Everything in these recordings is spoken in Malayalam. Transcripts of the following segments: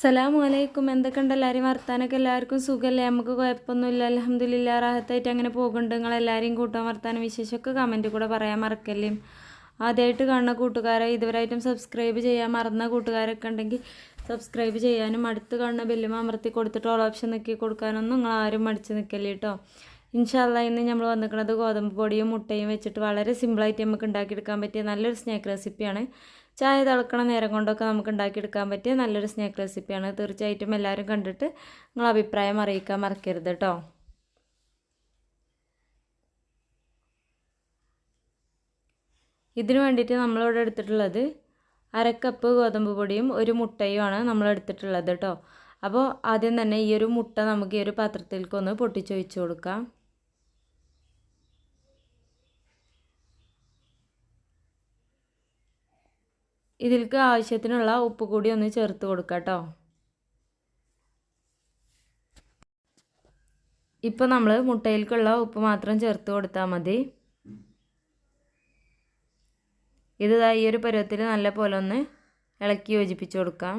അസ്സലാമു അലൈക്കും എന്തൊക്കെയുണ്ട് എല്ലാവരും വർത്താനൊക്കെ? എല്ലാവർക്കും സുഖമല്ലേ? നമുക്ക് കുഴപ്പമൊന്നുമില്ല. അലഹമ്മദില്ല റാഹത്തായിട്ട് അങ്ങനെ പോകുന്നുണ്ട്. നിങ്ങൾ എല്ലാവരെയും കൂട്ടാൻ വർത്താനം വിശേഷമൊക്കെ കമന്റ് കൂടെ പറയാൻ മറക്കല്ലേ? ആദ്യമായിട്ട് കാണുന്ന കൂട്ടുകാരെ ഇതുവരായിട്ടും സബ്സ്ക്രൈബ് ചെയ്യാൻ മറന്ന കൂട്ടുകാരൊക്കെ ഉണ്ടെങ്കിൽ സബ്സ്ക്രൈബ് ചെയ്യാനും അടുത്ത് കാണുന്ന ബെല്ലും അമർത്തി കൊടുത്തിട്ട് ഓൾ ഓപ്ഷൻ നിൽക്കി കൊടുക്കാനൊന്നും നിങ്ങൾ ആരും മടിച്ച് നിൽക്കല്ലേ കേട്ടോ ഇൻഷാല്ല ഇന്ന് നമ്മൾ വന്നിരിക്കുന്നത് ഗോതമ്പ് പൊടിയും മുട്ടയും വെച്ചിട്ട് വളരെ സിമ്പിളായിട്ട് നമുക്ക് ഉണ്ടാക്കിയെടുക്കാൻ പറ്റിയ നല്ലൊരു സ്നാക്ക് റെസിപ്പിയാണ് ചായ തിളക്കണ നേരം കൊണ്ടൊക്കെ നമുക്ക് ഉണ്ടാക്കിയെടുക്കാൻ പറ്റിയ നല്ലൊരു സ്നാക്ക് റെസിപ്പിയാണ് തീർച്ചയായിട്ടും എല്ലാവരും കണ്ടിട്ട് നിങ്ങൾ അഭിപ്രായം അറിയിക്കാൻ മറക്കരുത് കേട്ടോ ഇതിന് വേണ്ടിയിട്ട് നമ്മളിവിടെ എടുത്തിട്ടുള്ളത് അരക്കപ്പ് ഗോതമ്പ് പൊടിയും ഒരു മുട്ടയുമാണ് നമ്മൾ എടുത്തിട്ടുള്ളത് കേട്ടോ അപ്പോൾ ആദ്യം തന്നെ ഈ ഒരു മുട്ട നമുക്ക് ഈ ഒരു പാത്രത്തിലേക്ക് ഒന്ന് പൊട്ടിച്ചൊഴിച്ച് കൊടുക്കാം. ഇതിലേക്ക് ആവശ്യത്തിനുള്ള ഉപ്പ് കൂടി ഒന്ന് ചേർത്ത് കൊടുക്കാം കേട്ടോ ഇപ്പോൾ നമ്മൾ മുട്ടയിലേക്കുള്ള ഉപ്പ് മാത്രം ചേർത്ത് കൊടുത്താൽ മതി. ഇത് ഈ ഒരു പരുവത്തിൽ നല്ല പോലെ ഒന്ന് ഇളക്കി യോജിപ്പിച്ച് കൊടുക്കാം.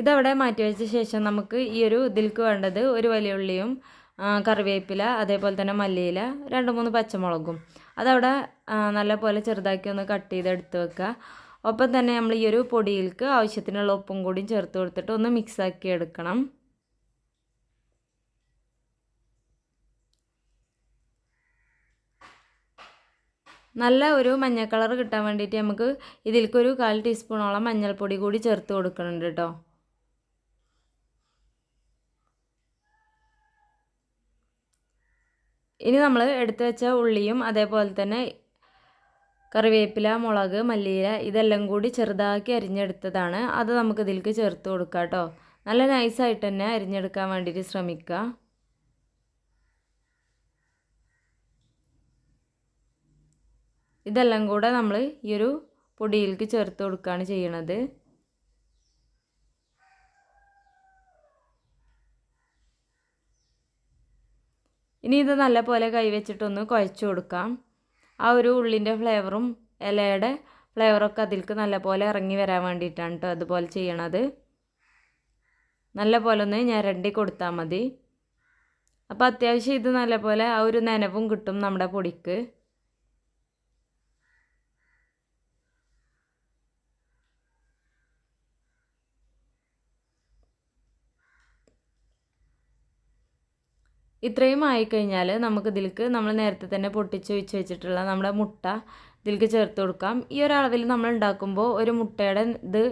ഇതവിടെ മാറ്റി വെച്ച ശേഷം നമുക്ക് ഈ ഒരു ഇതിൽക്ക് വേണ്ടത് ഒരു വലിയ ഉള്ളിയും കറിവേപ്പില അതേപോലെ തന്നെ മല്ലിയില രണ്ട് മൂന്ന് പച്ചമുളകും. അതവിടെ നല്ലപോലെ ചെറുതാക്കി ഒന്ന് കട്ട് ചെയ്ത് എടുത്ത് വെക്കുക. ഒപ്പം തന്നെ നമ്മൾ ഈ ഒരു പൊടിയിൽക്ക് ആവശ്യത്തിനുള്ള ഉപ്പും കൂടിയും ചേർത്ത് കൊടുത്തിട്ട് ഒന്ന് മിക്സാക്കി എടുക്കണം. നല്ല ഒരു മഞ്ഞ കളർ കിട്ടാൻ വേണ്ടിയിട്ട് നമുക്ക് ഇതിലേക്ക് ഒരു കാൽ ടീസ്പൂണോളം മഞ്ഞൾപ്പൊടി കൂടി ചേർത്ത് കൊടുക്കുന്നുണ്ട് കേട്ടോ. ഇനി നമ്മൾ എടുത്തു വെച്ച ഉള്ളിയും അതേപോലെ തന്നെ കറിവേപ്പില മുളക് മല്ലിയില ഇതെല്ലാം കൂടി ചെറുതാക്കി അരിഞ്ഞെടുത്തതാണ്. അത് നമുക്ക് ഇതിലേക്ക് ചേർത്ത് കൊടുക്കാം കേട്ടോ. നല്ല നൈസായിട്ട് തന്നെ അരിഞ്ഞെടുക്കാൻ വേണ്ടിയിട്ട് ശ്രമിക്കുക ഇതെല്ലാം കൂടെ നമ്മൾ ഈ ഒരു പൊടിയിലേക്ക് ചേർത്ത് കൊടുക്കുകയാണ് ചെയ്യണത്. ഇനി ഇത് നല്ലപോലെ കൈവച്ചിട്ടൊന്ന് കുഴച്ച് കൊടുക്കാം. ആ ഒരു ഉള്ളിന്റെ ഫ്ലേവറും ഇലയുടെ ഫ്ലേവറൊക്കെ അതിലേക്ക് നല്ലപോലെ ഇറങ്ങി വരാൻ വേണ്ടിയിട്ടാണ് കേട്ടോ അതുപോലെ ചെയ്യണത്. നല്ലപോലെ ഒന്ന് ഞരണ്ടി കൊടുത്താൽ മതി. അപ്പോൾ അത്യാവശ്യം ഇത് നല്ലപോലെ ആ ഒരു നനവും കിട്ടും നമ്മുടെ പൊടിക്ക്. ഇത്രയും ആയിക്കഴിഞ്ഞാൽ നമുക്ക് ഇതിലേക്ക് നമ്മൾ നേരത്തെ തന്നെ പൊട്ടിച്ച് വെച്ച് വെച്ചിട്ടുള്ള നമ്മുടെ മുട്ട ഇതിലേക്ക് ചേർത്ത് കൊടുക്കാം. ഈ ഒരളവിൽ നമ്മൾ ഉണ്ടാക്കുമ്പോൾ ഒരു മുട്ടയുടെ ഇത്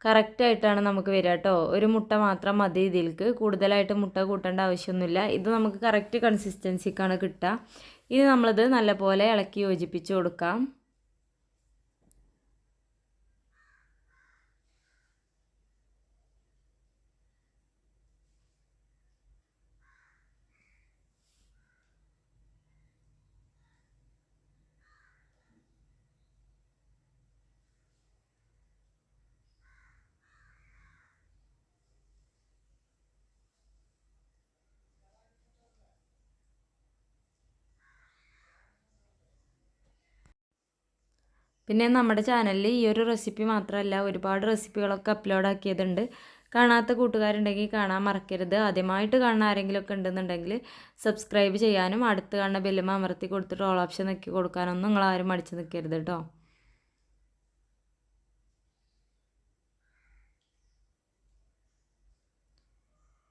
കറക്റ്റായിട്ടാണ് നമുക്ക് വരിക കേട്ടോ ഒരു മുട്ട മാത്രം മതി ഇതിലേക്ക് കൂടുതലായിട്ട് മുട്ട കൂട്ടേണ്ട ആവശ്യമൊന്നുമില്ല. ഇത് നമുക്ക് കറക്റ്റ് കൺസിസ്റ്റൻസിക്കാണ് കിട്ടുക. ഇനി നമ്മളിത് നല്ലപോലെ ഇളക്കി യോജിപ്പിച്ച് കൊടുക്കാം. പിന്നെ നമ്മുടെ ചാനലിൽ ഈ ഒരു റെസിപ്പി മാത്രമല്ല ഒരുപാട് റെസിപ്പികളൊക്കെ അപ്ലോഡ് ആക്കിയതുണ്ട്. കാണാത്ത കൂട്ടുകാരുണ്ടെങ്കിൽ കാണാൻ മറക്കരുത്. ആദ്യമായിട്ട് കാണുന്ന ആരെങ്കിലുമൊക്കെ ഉണ്ടെന്നുണ്ടെങ്കിൽ സബ്സ്ക്രൈബ് ചെയ്യാനും അടുത്ത് കാണുന്ന ബെല്ലുമ അമർത്തി കൊടുത്തിട്ട് ഓൾ ഓപ്ഷൻ നിൽക്കി കൊടുക്കാനൊന്നും നിങ്ങൾ ആരും മടിച്ച് നിൽക്കരുത് കേട്ടോ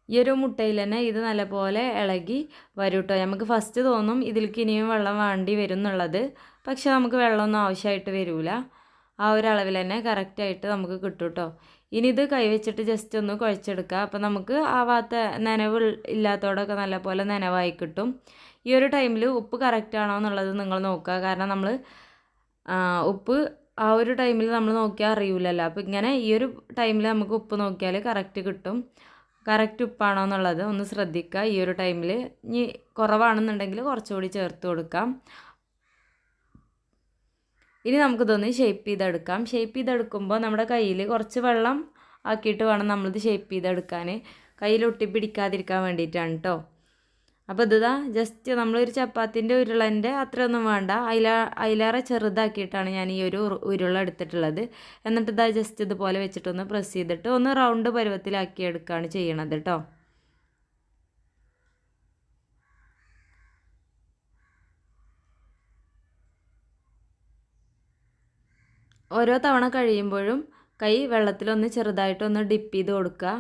ഈ ഒരു മുട്ടയിൽ തന്നെ ഇത് നല്ലപോലെ ഇളകി വരും നമുക്ക് ഫസ്റ്റ് തോന്നും ഇതിലേക്ക് ഇനിയും വെള്ളം വേണ്ടി വരും എന്നുള്ളത്. പക്ഷെ നമുക്ക് വെള്ളമൊന്നും ആവശ്യമായിട്ട് വരില്ല ആ ഒരു അളവിൽ തന്നെ കറക്റ്റായിട്ട് നമുക്ക് കിട്ടും കേട്ടോ ഇനി ഇത് കൈവച്ചിട്ട് ജസ്റ്റ് ഒന്ന് കുഴച്ചെടുക്കുക അപ്പോൾ നമുക്ക് ആവാത്ത നനവ് ഇല്ലാത്തതോടൊക്കെ നല്ലപോലെ നനവായി കിട്ടും. ഈ ഒരു ടൈമിൽ ഉപ്പ് കറക്റ്റ് ആണോ എന്നുള്ളത് നിങ്ങൾ നോക്കുക. കാരണം നമ്മൾ ഉപ്പ് ആ ഒരു ടൈമിൽ നമ്മൾ നോക്കിയാൽ അറിയില്ലല്ലോ അപ്പോൾ ഇങ്ങനെ ഈ ഒരു ടൈമിൽ നമുക്ക് ഉപ്പ് നോക്കിയാൽ കറക്റ്റ് കിട്ടും. കറക്റ്റ് ഉപ്പാണോ എന്നുള്ളത് ഒന്ന് ശ്രദ്ധിക്കുക ഈ ഒരു ടൈമിൽ ഇനി കുറവാണെന്നുണ്ടെങ്കിൽ കുറച്ചുകൂടി ചേർത്ത് കൊടുക്കാം. ഇനി നമുക്കിതൊന്ന് ഷേപ്പ് ചെയ്തെടുക്കാം. ഷേപ്പ് ചെയ്തെടുക്കുമ്പോൾ നമ്മുടെ കയ്യിൽ കുറച്ച് വെള്ളം ആക്കിയിട്ട് വേണം നമ്മളിത് ഷേപ്പ് ചെയ്തെടുക്കാൻ. കയ്യിൽ ഒട്ടിപ്പിടിക്കാതിരിക്കാൻ വേണ്ടിയിട്ടാണ് കേട്ടോ അപ്പോൾ ഇതാ ജസ്റ്റ് നമ്മളൊരു ചപ്പാത്തിന്റെ ഉരുളന്റെ അത്രയൊന്നും വേണ്ട. അയില അതിലേറെ ചെറുതാക്കിയിട്ടാണ് ഞാൻ ഈ ഒരു ഉരുള എടുത്തിട്ടുള്ളത്. എന്നിട്ട് ഇതാ ജസ്റ്റ് ഇതുപോലെ വെച്ചിട്ടൊന്ന് പ്രസ് ചെയ്തിട്ട് ഒന്ന് റൗണ്ട് പരുവത്തിലാക്കി എടുക്കുകയാണ് ചെയ്യണത് കേട്ടോ ഓരോ തവണ കഴിയുമ്പോഴും കൈ വെള്ളത്തിലൊന്ന് ചെറുതായിട്ടൊന്ന് ഡിപ്പ് ചെയ്ത് കൊടുക്കുക.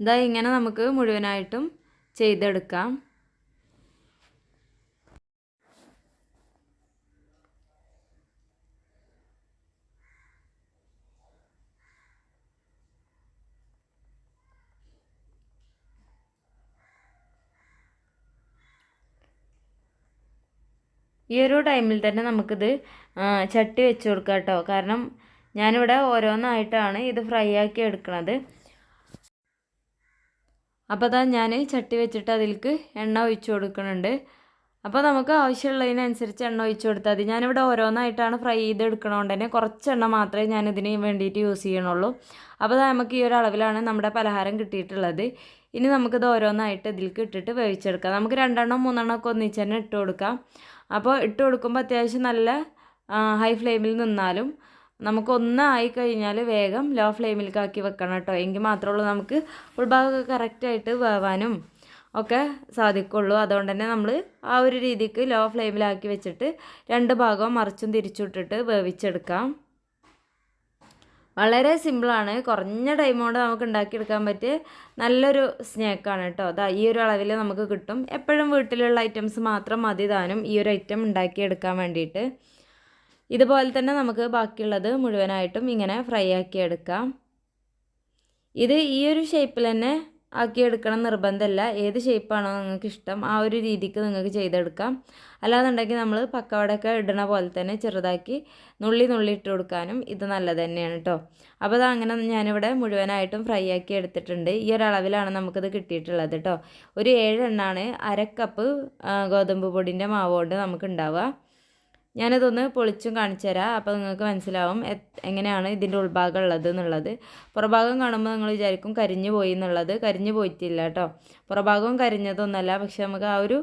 ഇതാ ഇങ്ങനെ നമുക്ക് മുഴുവനായിട്ടും ചെയ്തെടുക്കാം. ഈ ഒരു ടൈമിൽ തന്നെ നമുക്കിത് ചട്ടി വെച്ച് കൊടുക്കാം കേട്ടോ കാരണം ഞാനിവിടെ ഓരോന്നായിട്ടാണ് ഇത് ഫ്രൈ ആക്കി എടുക്കുന്നത് അപ്പോൾ അതാ ഞാൻ ചട്ടി വെച്ചിട്ട് അതിലേക്ക് എണ്ണ ഒഴിച്ചു കൊടുക്കുന്നുണ്ട് അപ്പോൾ നമുക്ക് ആവശ്യമുള്ളതിനനുസരിച്ച് എണ്ണ ഒഴിച്ചു കൊടുത്താൽ മതി. ഞാനിവിടെ ഓരോന്നായിട്ടാണ് ഫ്രൈ ചെയ്ത് എടുക്കണതുകൊണ്ട് തന്നെ കുറച്ച് എണ്ണ മാത്രമേ ഞാൻ വേണ്ടിയിട്ട് യൂസ് ചെയ്യണുള്ളൂ. അപ്പോൾ നമുക്ക് ഈ ഒരു അളവിലാണ് നമ്മുടെ പലഹാരം കിട്ടിയിട്ടുള്ളത്. ഇനി നമുക്കിത് ഓരോന്നായിട്ട് ഇതിലേക്ക് ഇട്ടിട്ട് വേവിച്ചെടുക്കാം. നമുക്ക് രണ്ടെണ്ണം മൂന്നെണ്ണം ഒക്കെ ഒന്നിച്ച് തന്നെ ഇട്ട് കൊടുക്കാം. അപ്പോൾ ഇട്ട് കൊടുക്കുമ്പോൾ അത്യാവശ്യം നല്ല ഹൈ ഫ്ലെയിമിൽ നിന്നാലും നമുക്ക് ഒന്നായി കഴിഞ്ഞാൽ വേഗം ലോ ഫ്ലെയിമിലേക്കാക്കി വെക്കണം കേട്ടോ. എങ്കിൽ മാത്രമേ ഉള്ളൂ നമുക്ക് ഉൾഭാഗമൊക്കെ കറക്റ്റായിട്ട് വേവാനും ഒക്കെ സാധിക്കുള്ളൂ. അതുകൊണ്ട് തന്നെ നമ്മൾ ആ ഒരു രീതിക്ക് ലോ ഫ്ലെയിമിലാക്കി വെച്ചിട്ട് രണ്ട് ഭാഗവും മറിച്ചും തിരിച്ചുവിട്ടിട്ട് വേവിച്ചെടുക്കാം. വളരെ സിമ്പിളാണ് കുറഞ്ഞ ടൈം കൊണ്ട് നമുക്ക് ഉണ്ടാക്കിയെടുക്കാൻ പറ്റിയ നല്ലൊരു സ്നാക്കാണ് കേട്ടോ അതാ ഈ ഒരു അളവിൽ നമുക്ക് കിട്ടും. എപ്പോഴും വീട്ടിലുള്ള ഐറ്റംസ് മാത്രം മതി താനും ഈ ഒരു ഐറ്റം ഉണ്ടാക്കിയെടുക്കാൻ വേണ്ടിയിട്ട്. ഇതുപോലെ തന്നെ നമുക്ക് ബാക്കിയുള്ളത് മുഴുവനായിട്ടും ഇങ്ങനെ ഫ്രൈ ആക്കി എടുക്കാം. ഇത് ഈ ഒരു ഷേപ്പിൽ തന്നെ ആക്കിയെടുക്കണം നിർബന്ധമല്ല. ഏത് ഷേപ്പാണോ നിങ്ങൾക്ക് ഇഷ്ടം ആ ഒരു രീതിക്ക് നിങ്ങൾക്ക് ചെയ്തെടുക്കാം. അല്ലാന്നുണ്ടെങ്കിൽ നമ്മൾ പക്കവടയൊക്കെ ഇടണ പോലെ തന്നെ ചെറുതാക്കി നുള്ളി നുള്ളി ഇട്ട് കൊടുക്കാനും ഇത് നല്ലത് തന്നെയാണ് കേട്ടോ അപ്പോൾ അത് അങ്ങനെ ഞാനിവിടെ മുഴുവനായിട്ടും ഫ്രൈ ആക്കി എടുത്തിട്ടുണ്ട്. ഈ ഒരളവിലാണ് നമുക്കിത് കിട്ടിയിട്ടുള്ളത് കേട്ടോ ഒരു ഏഴെണ്ണാണ് അര കപ്പ് ഗോതമ്പ് പൊടിന്റെ മാവ് കൊണ്ട് നമുക്ക് ഉണ്ടാവുക ഞാനതൊന്ന് പൊളിച്ചും കാണിച്ചു തരാം അപ്പോൾ നിങ്ങൾക്ക് മനസ്സിലാവും എങ്ങനെയാണ് ഇതിന്റെ ഉൾഭാഗം ഉള്ളത് എന്നുള്ളത്. പുറഭാഗം കാണുമ്പോൾ നിങ്ങൾ വിചാരിക്കും കരിഞ്ഞു പോയി എന്നുള്ളത്. കരിഞ്ഞു പോയിട്ടില്ല കേട്ടോ. പുറഭാഗവും കരിഞ്ഞതൊന്നല്ല. പക്ഷെ നമുക്ക് ആ ഒരു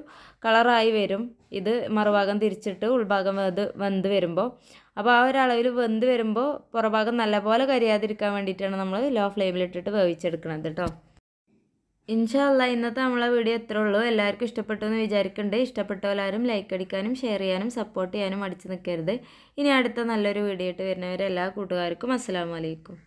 കളറായി വരും. ഇത് മറുഭാഗം തിരിച്ചിട്ട് ഉൾഭാഗം വെന്ത് വെന്ത് വരുമ്പോൾ അപ്പോൾ ആ ഒരളവിൽ വെന്ത് വരുമ്പോൾ പുറഭാഗം നല്ലപോലെ കരിയാതിരിക്കാൻ വേണ്ടിയിട്ടാണ് നമ്മൾ ലോ ഫ്ലെയിമിലിട്ടിട്ട് വേവിച്ചെടുക്കുന്നത് കേട്ടോ. ഇൻഷാല്ല ഇന്നത്തെ നമ്മളെ വീഡിയോ എത്ര ഉള്ളൂ? എല്ലാവർക്കും ഇഷ്ടപ്പെട്ടു എന്ന് വിചാരിക്കുന്നുണ്ട് ഇഷ്ടപ്പെട്ടവരാരും ലൈക്ക് അടിക്കാനും ഷെയർ ചെയ്യാനും സപ്പോർട്ട് ചെയ്യാനും അടിച്ചു നിൽക്കരുത് ഇനി അടുത്ത നല്ലൊരു വീഡിയോ ആയിട്ട് വരുന്നവരെ എല്ലാ കൂട്ടുകാർക്കും അസ്സാം വലൈക്കും